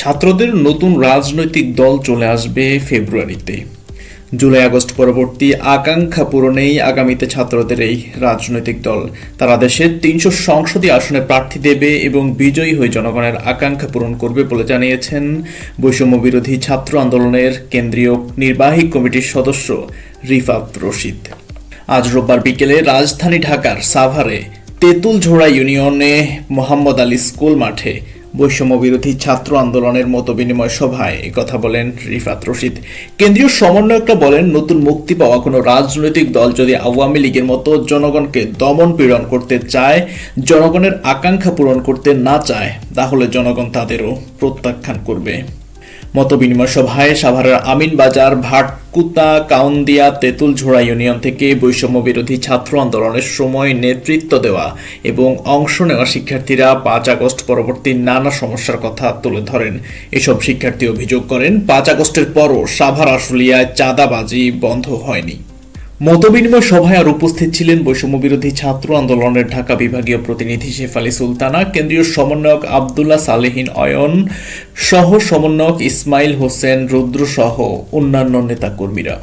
ছাত্রদের নতুন রাজনৈতিক দল চলে আসবে ফেব্রুয়ারিতে। জুলাই আগস্ট পরবর্তী আকাঙ্ক্ষা পূরণেই আগামীতে ছাত্রদের এই রাজনৈতিক দল। তারা দেশের তিনশো সংসদীয় আসনে প্রার্থী দেবে এবং বিজয়ী হয়ে জনগণের আকাঙ্ক্ষা পূরণ করবে বলে জানিয়েছেন বৈষম্য বিরোধী ছাত্র আন্দোলনের কেন্দ্রীয় নির্বাহী কমিটির সদস্য রিফাত রশিদ। আজ রোববার বিকেলে রাজধানী ঢাকার সাভারে তেঁতুলঝোড়া ইউনিয়নে মোহাম্মদ আলী স্কুল মাঠে বৈষম্য বিরোধী ছাত্র আন্দোলনের মত বিনিময় সভায় কথা বলেন রিফাত রশিদ। কেন্দ্রীয় সমন্বয়করা বলেন, নতুন মুক্তি পাওয়া কোনো রাজনৈতিক দল যদি আওয়ামী লীগের মতো জনগণকে দমন পীড়ন করতে চায়, জনগণের আকাঙ্ক্ষা পূরণ করতে না চায়, তাহলে জনগণ তাদেরও প্রত্যাখ্যান করবে। মত বিনিময় সভায় সাভারের আমিন আমিনবাজার ভাটকুতা কাউন্দিয়া তেঁতুলঝোড়া ইউনিয়ন থেকে বৈষম্য বিরোধী ছাত্র আন্দোলনের সময় নেতৃত্ব দেওয়া এবং অংশ নেওয়া শিক্ষার্থীরা পাঁচ আগস্ট পরবর্তী নানা সমস্যার কথা তুলে ধরেন। এসব শিক্ষার্থী অভিযোগ করেন, পাঁচ আগস্টের পরও সাভার, আশুলিয়ায় চাঁদাবাজি বন্ধ হয়নি। মতবিনিময় সভায় আর উপস্থিত ছিলেন বৈষম্য বিরোধী ছাত্র আন্দোলনের ঢাকা বিভাগীয় প্রতিনিধি শেফালি সুলতানা, কেন্দ্রীয় সমন্বয়ক আবদুল্লাহ সালেহীন অয়ন সহ সমন্বয়ক ইসমাইল হোসেন রুদ্র সহ অন্যান্য নেতাকর্মীরা।